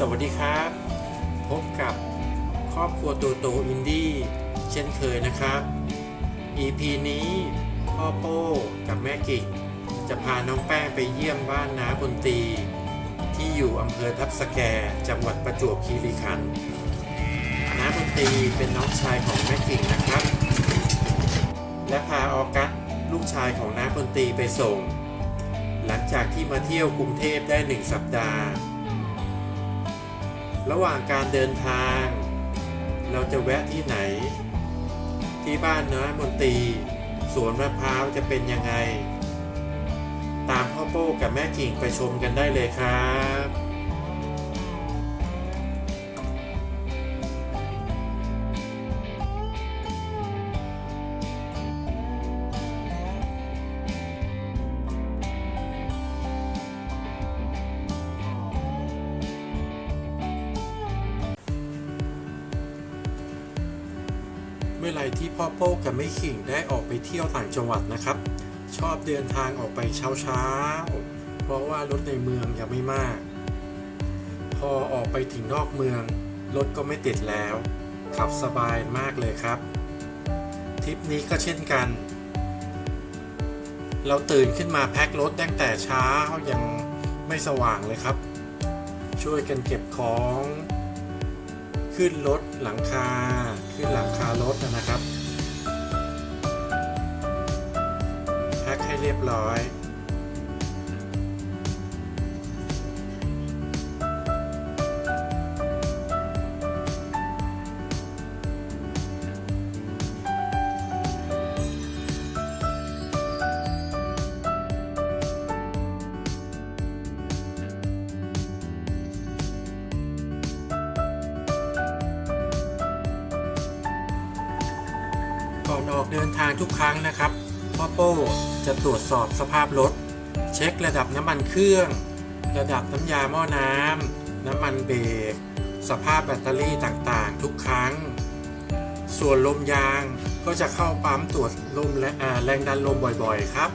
สวัสดีครับ พบกับครอบครัวโตโตอินดี้เช่นเคยนะครับ EP นี้พ่อโป้กับแม่กิก จะพาน้องแป้งไปเยี่ยมบ้านน้าบนตี ที่อยู่อำเภอทับสแกจังหวัดประจวบคีรีขันธ์น้าบนตีเป็นน้องชายของแม่กิกนะครับ และพาออกัสลูกชายของน้าบนตีไปส่ง หลังจากที่มาเที่ยวกรุงเทพได้หนึ่งสัปดาห์ ระหว่างการเดินทาง เราจะแวะที่ไหน ที่บ้านน้อมนตรีสวนมะพร้าวจะเป็นยังไง ตามพ่อโป้กับแม่กิ่งไปชมกันได้เลยครับ เมื่อไรที่พ่อโป้กับแม่ขิงได้ออกไปเที่ยวต่างจังหวัดนะครับ ชอบเดินทางออกไปเช้าเช้าเพราะว่ารถในเมืองยังไม่มาก พอออกไปถึงนอกเมือง รถก็ไม่ติดแล้ว ขับสบายมากเลยครับทริปนี้ก็เช่นกัน เราตื่นขึ้นมาแพ็ครถตั้งแต่เช้ายังไม่สว่างเลยครับ ช่วยกันเก็บของ ขึ้นรถหลังคา ขึ้นหลังคารถนะครับแพ็คให้เรียบร้อย ดินทางทุกครั้งนะครับพ่อโป้จะตรวจสอบสภาพรถ เช็คระดับน้ำมันเครื่อง ระดับน้ำยาหม้อน้ำน้ำมันเบรกสภาพแบตเตอรี่ต่างๆ ทุกครั้ง ส่วนลมยางก็จะเข้าปั๊มตรวจลมและแรงดันลมบ่อยๆครับ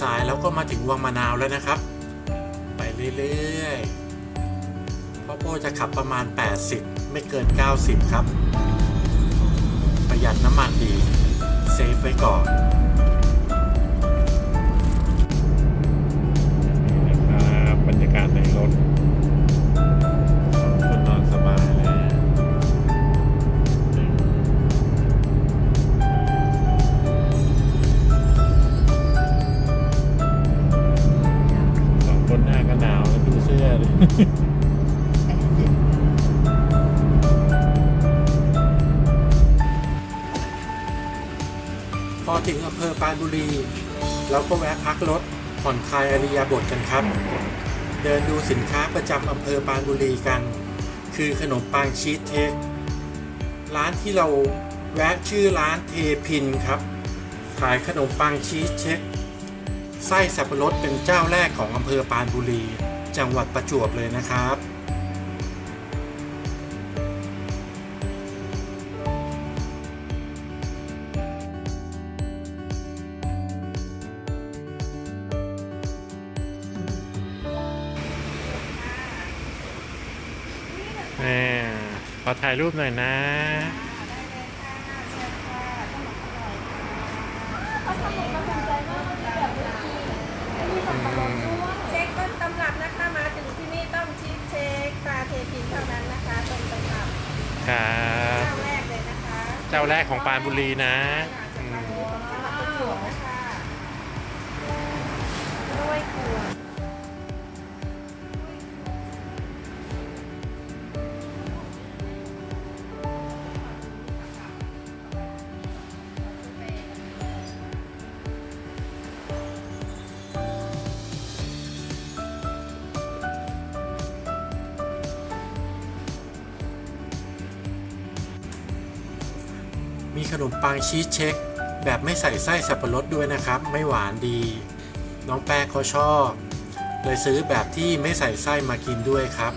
สายๆแล้วก็มาถึงวังมะนาวแล้วนะครับ เรื่อยๆพ่อโป้จะขับประมาณ 80 ไม่เกิน 90 ครับ ประหยัดน้ำมันดี เซฟไว้ก่อน พอถึงอำเภอปรานบุรี เราก็แวะพักรถผ่อนคลายอริยาบทกันครับ เดินดูสินค้าประจำอำเภอปรานบุรีกัน คือขนมปังชีสเทคร้านที่เราแวะชื่อร้านเทพินครับ ขายขนมปังชีสเช็คไส้สับปะรดเป็นเจ้าแรกของอำเภอปานบุรี จังหวัดประจวบเลยนะครับ แม่ขอถ่ายรูปหน่อยนะเช็คต้นตำรับนะคะมาถึงที่นี่ต้องชีสเช็คปลาเทพินเท่านั้นนะคะต้นตำรับครับ เจ้าแรกเลยนะคะ เจ้าแรกของปรานบุรีนะอืม ขนมปังชีสเช็ค แบบไม่ใส่ไส้สับปะรดด้วยนะครับ ไม่หวานดี น้องแป้งเขาชอบ เลยซื้อแบบที่ไม่ใส่ไส้มากินด้วยครับ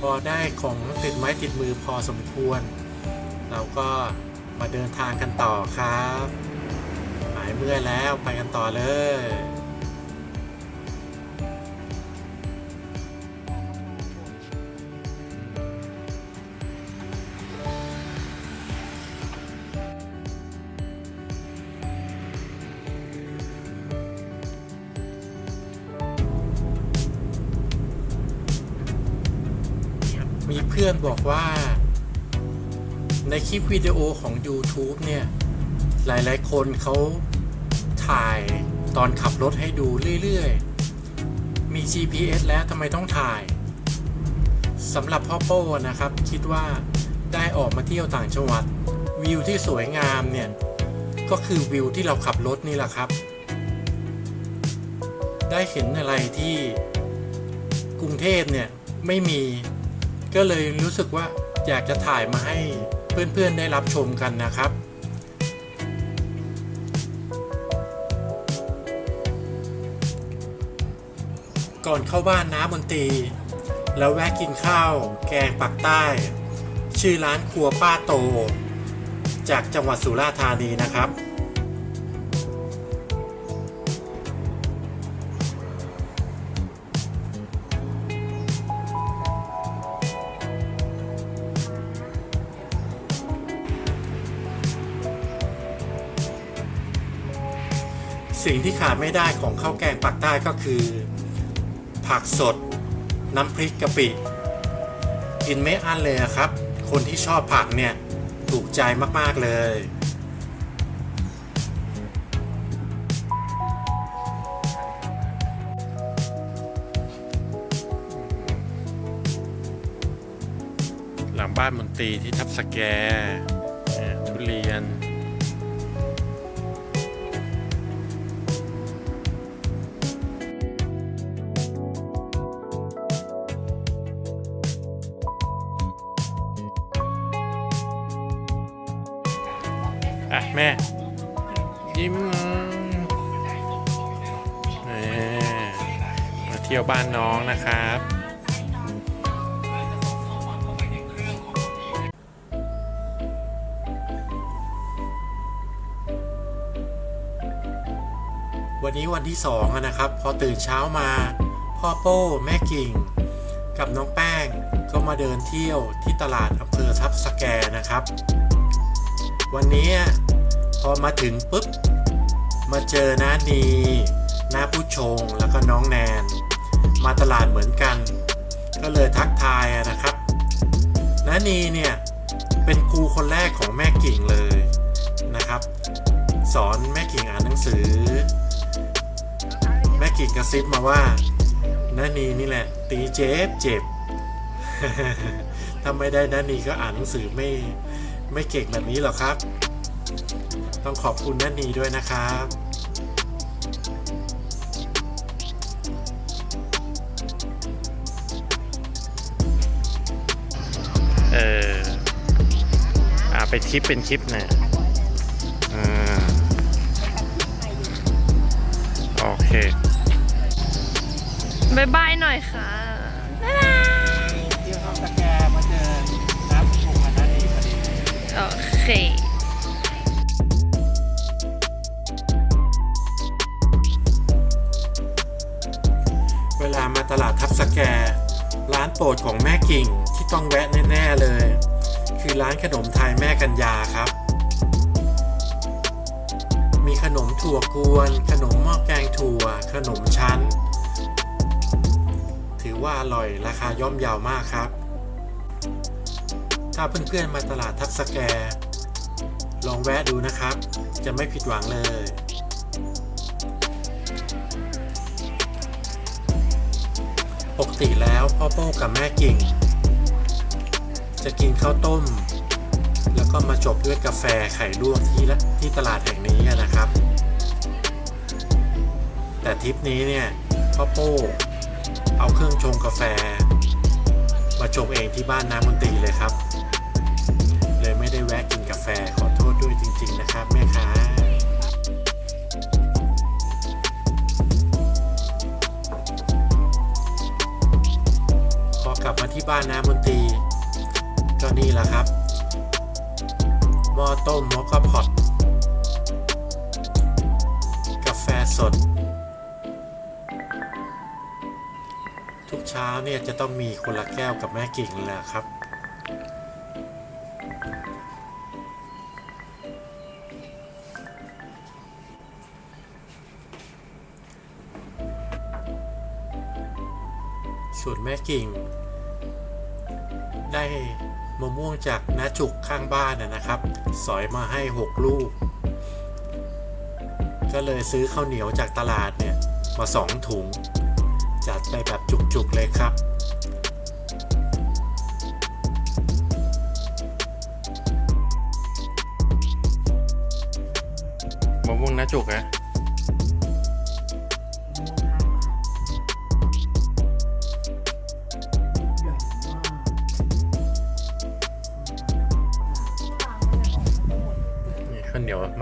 พอได้ของติดไม้ติดมือพอสมควร เราก็ มาเดินทางกันต่อครับหายเมื่อยแล้วไปกันต่อเลยมีเพื่อนบอกว่า ในคลิปวิดีโอของ YouTube เนี่ย หลายๆ คนเขาถ่ายตอนขับรถให้ดูเรื่อย ๆ มี GPS แล้วทำไมต้องถ่ายสำหรับพ่อโป้นะครับ คิดว่าได้ออกมาเที่ยวต่างจังหวัด วิวที่สวยงามเนี่ย ก็คือวิวที่เราขับรถนี่แหละครับ ได้เห็นอะไรที่กรุงเทพเนี่ย ไม่มีก็เลยรู้สึกว่าอยากจะถ่ายมาให้ เพื่อนๆได้รับชมกันนะครับก่อนเข้าบ้านน้ามนตรีแล้วแวะกินข้าว แกงปักใต้ ชื่อร้านครัวป้าโต จากจังหวัดสุราษฎร์ธานีนะครับ สิ่งที่ขาดไม่ได้ของข้าวแกงปักใต้ก็คือ ผักสด น้ำพริกกะปิ กินไม่อั้นเลยครับ คนที่ชอบผักเนี่ยถูกใจมากๆเลย หลังบ้านมนตรีที่ทับสแก แม่ ยิ้มเออมาเที่ยวบ้านน้องนะครับวันนี้วันที่สองนะครับ พอตื่นเช้ามา พ่อโป้แม่กิ่ง กับน้องแป้งก็มาเดินเที่ยวที่ตลาดอำเภอทับสแกนะครับ วันนี้ พอมาถึงปุ๊บ มาเจอน้านีน้าผู้ชงแล้วก็น้องแนน มาตลาดเหมือนกัน ก็เลยทักทายนะครับน้านีเนี่ยเป็นครูคนแรกของแม่กิ่งเลยนะครับ สอนแม่กิ่งอ่านหนังสือ แม่กิ่งกระซิบมาว่าน้านีนี่แหละ ตีเจ็บเจ็บถ้าไม่ได้น้านีก็อ่านหนังสือไม่ไม่เก่งแบบนี้หรอกครับ ต้องขอบคุณน้านีด้วยนะครับเอออ่าไปคลิปเป็นคลิปเนี่ยอ่าโอเคบายบายหน่อยค่ะบ๊ายบายเที่ยวเข้าสแกมาเจอน้ำชงอันนั้นอีกพอดีโอเค ตลาดทับสแก ร้านโปรดของแม่กิ่งที่ต้องแวะแน่ๆเลย คือร้านขนมไทยแม่กัญญาครับ มีขนมถั่วกวน ขนมหม้อแกงถั่ว ขนมชั้น ถือว่าอร่อยราคาย่อมเยาวมากครับ ถ้าเพื่อนๆมาตลาดทับสแก ลองแวะดูนะครับ จะไม่ผิดหวังเลย ปกติแล้วพ่อโป้กับแม่กิ่ง จะกินข้าวต้ม แล้วก็มาจบด้วยกาแฟไข่ลวกที่ละที่ตลาดแห่งนี้นะครับ แต่ทริปนี้เนี่ยพ่อโป้เอาเครื่องชงกาแฟ มาชงเองที่บ้านน้ำมนตรีเลยครับ เลยไม่ได้แวะกินกาแฟ กลับมาที่บ้านน้ำมนตรีก็นี่แหละครับ หม้อต้มมอคคาพอตกาแฟสด ทุกเช้าเนี่ยจะต้องมีคนละแก้วกับแม่กิ่งเลยแหละครับส่วนแม่กิ่ง มะม่วงจากน้าจุกข้างบ้านนะครับ สอยมาให้ 6 ลูก ก็เลยซื้อข้าวเหนียวจากตลาดเนี่ยมาสองถุง จัดไปแบบจุกๆเลยครับมะม่วงน้าจุกนะ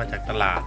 มาจากตลาด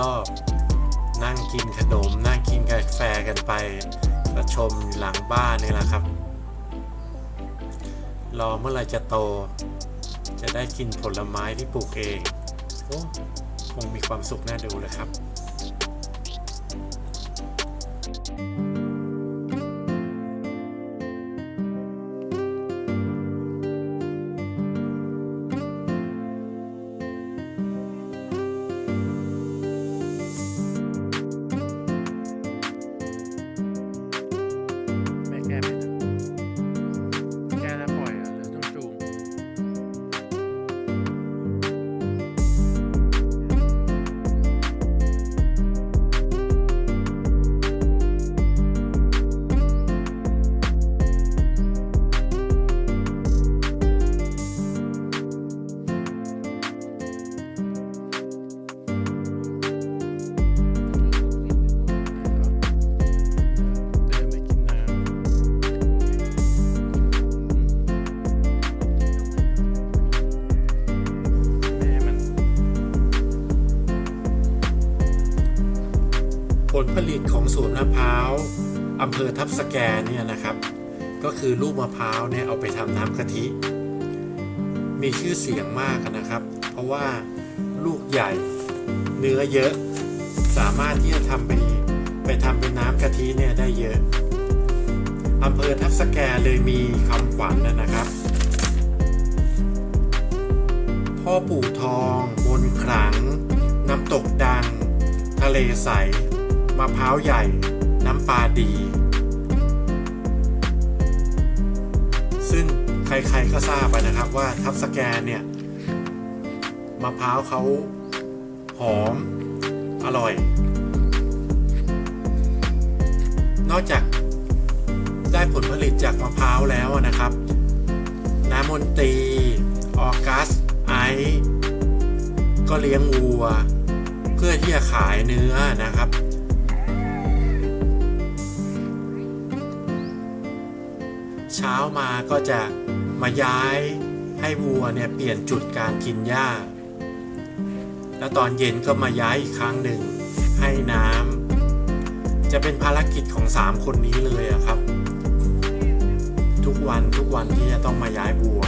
รอบๆ นั่งกินขนม นั่งกินกาแฟกันไปก็ชมหลังบ้านนี่แหละครับ รอเมื่อไรจะโต จะได้กินผลไม้ที่ปลูกเองโอ้คงมีความสุขน่าดูเลยครับไม่ ทับสแกเนี่ยนะครับ ก็คือลูกมะพร้าวเนี่ยเอาไปทำน้ำกะทิ มีชื่อเสียงมากนะครับ เพราะว่าลูกใหญ่เนื้อเยอะ สามารถที่จะทำไปไปทำเป็นน้ำกะทิเนี่ยได้เยอะอำเภอทับสแกเลยมีคำขวัญนะนะครับ พ่อปู่ทองมนขลัง น้ำตกดัง ทะเลใสมะพร้าวใหญ่ น้ำปลาดี ใครๆก็ทราบอะนะครับว่าทับสแกนเนี่ยมะพร้าวเขาหอม อร่อย นอกจากได้ผลผลิตจากมะพร้าวแล้วนะครับ น้ำมนตรีออกัส ไอซ์ก็เลี้ยงวัว เพื่อที่จะขายเนื้อนะครับ เช้ามาก็จะ มาย้ายให้วัวเนี่ยเปลี่ยนจุดการกินหญ้า แล้วตอนเย็นก็มาย้ายอีกครั้งหนึ่งให้น้ำจะเป็นภารกิจของสามคนนี้เลยอะครับ ทุกวันทุกวันที่จะต้องมาย้ายวัว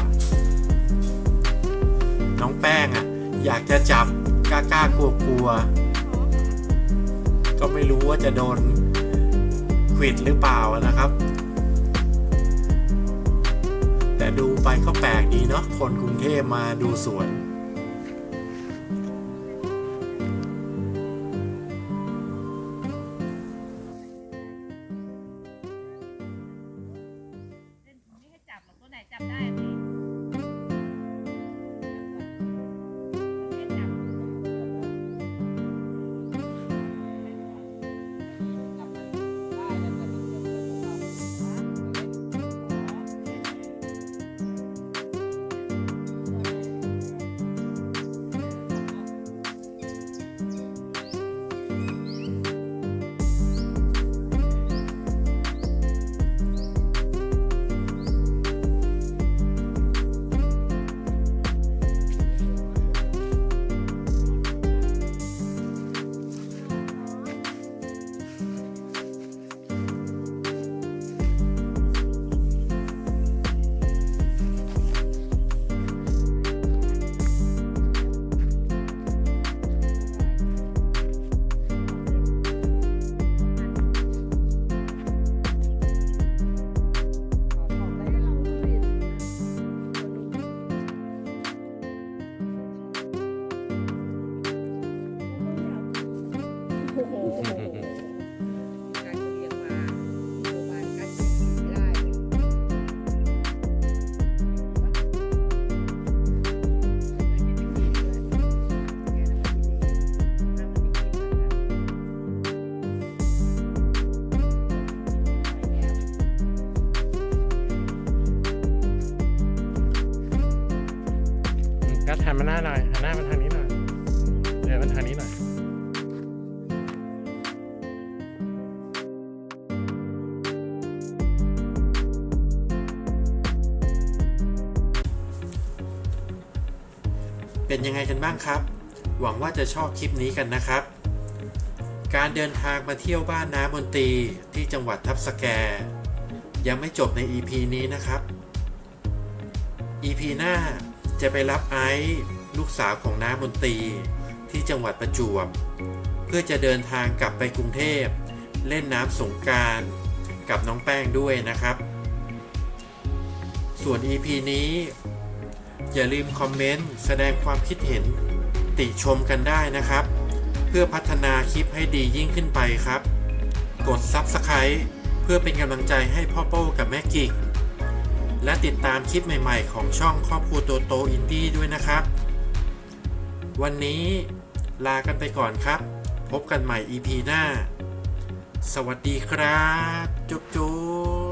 น้องแป้งอะอยากจะจับกล้ากล้ากลัวกลัวๆก็ไม่รู้ว่าจะโดนขิดหรือเปล่านะครับ แต่ดูไปก็แปลกดีเนาะคนกรุงเทพมาดูสวน เป็นยังไงกันบ้างครับ หวังว่าจะชอบคลิปนี้กันนะครับ การเดินทางมาเที่ยวบ้านน้ามนตรีที่จังหวัดทับสแก ยังไม่จบใน EP นี้นะครับ EP หน้าจะไปรับไอซ์ลูกสาวของน้ามนตรีที่จังหวัดประจวบ เพื่อจะเดินทางกลับไปกรุงเทพ เล่นน้ำสงการกับน้องแป้งด้วยนะครับ ส่วน EP นี้ อย่าลืมคอมเมนต์แสดงความคิดเห็น ติชมกันได้นะครับ เพื่อพัฒนาคลิปให้ดียิ่งขึ้นไปครับ กด Subscribe เพื่อเป็นกำลังใจให้พ่อโป้กับแม่กิก และติดตามคลิปใหม่ๆ ของช่องครอบครัวโตโตอินดี้ด้วยนะครับ วันนี้ลากันไปก่อนครับ พบกันใหม่ EP หน้า สวัสดีครับ จุ๊บจุ๊บ